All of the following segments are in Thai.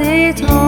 低头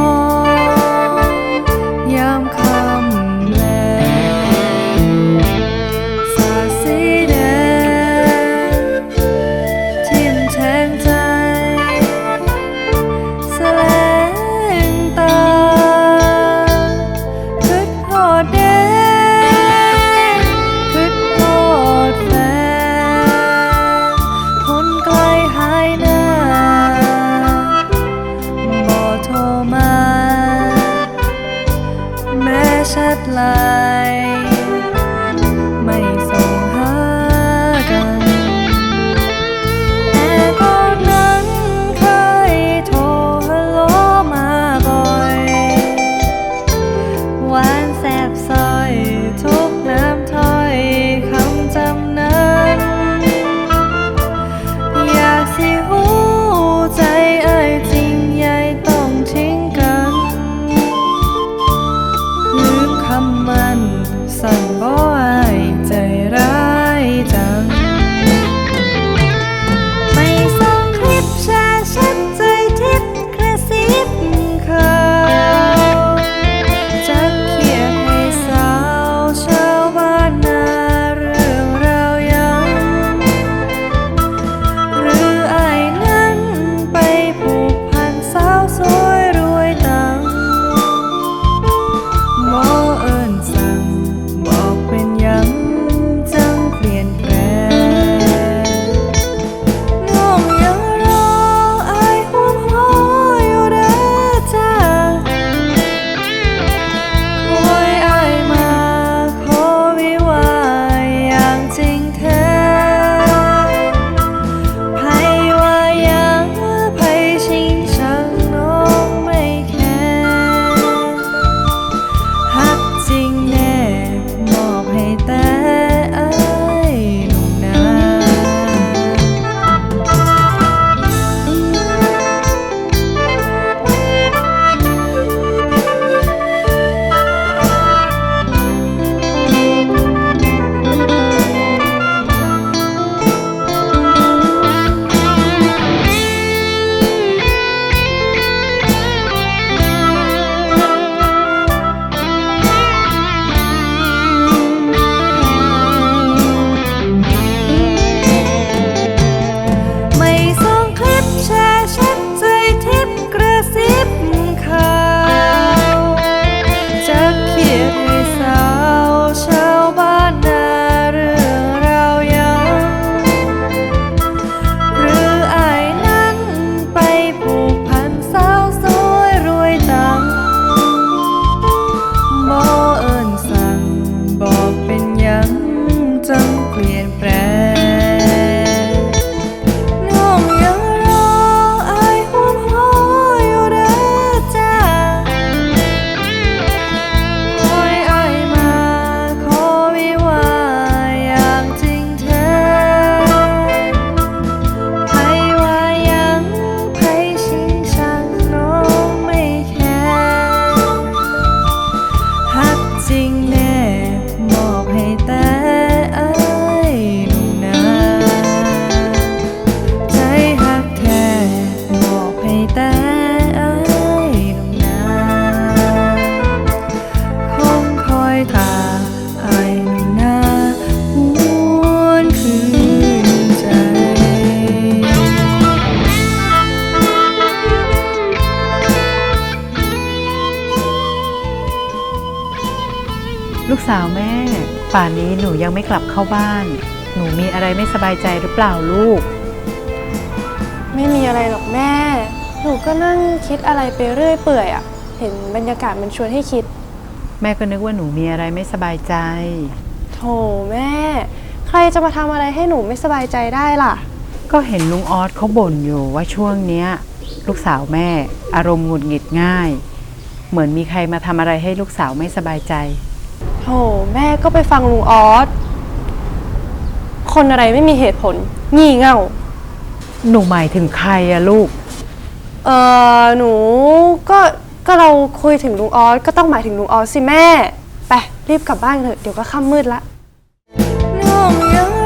We're empresa. าวแม่ ป่านนี้หนูยังไม่กลับเข้าบ้าน หนูมีอะไรไม่สบายใจหรือเปล่าลูก ไม่มีอะไรหรอกแม่ หนูก็นั่งคิดอะไรไปเรื่อยเปื่อยอะเห็นบรรยากาศมันชวนให้คิด แม่ก็นึกว่าหนูมีอะไรไม่สบายใจ โถแม่ ใครจะมาทำอะไรให้หนูไม่สบายใจได้ล่ะ ก็เห็นลุงออสเขาบ่นอยู่ว่าช่วงเนี้ย ลูกสาวแม่ อารมณ์หงุดหงิดง่าย เหมือนมีใครมาทำอะไรให้ลูกสาวไม่สบายใจ โถแม่ก็ไปฟังลุงออสคนอะไรไม่มีเหตุผล งี่เง่า หนูหมายถึงใครอะลูก เออหนูก็ก็เราคุยถึงลุงออสก็ต้องหมายถึงลุงออสสิแม่ ไปรีบกลับบ้านเถอะเดี๋ยวก็ค่ำมืดละ น้องยัง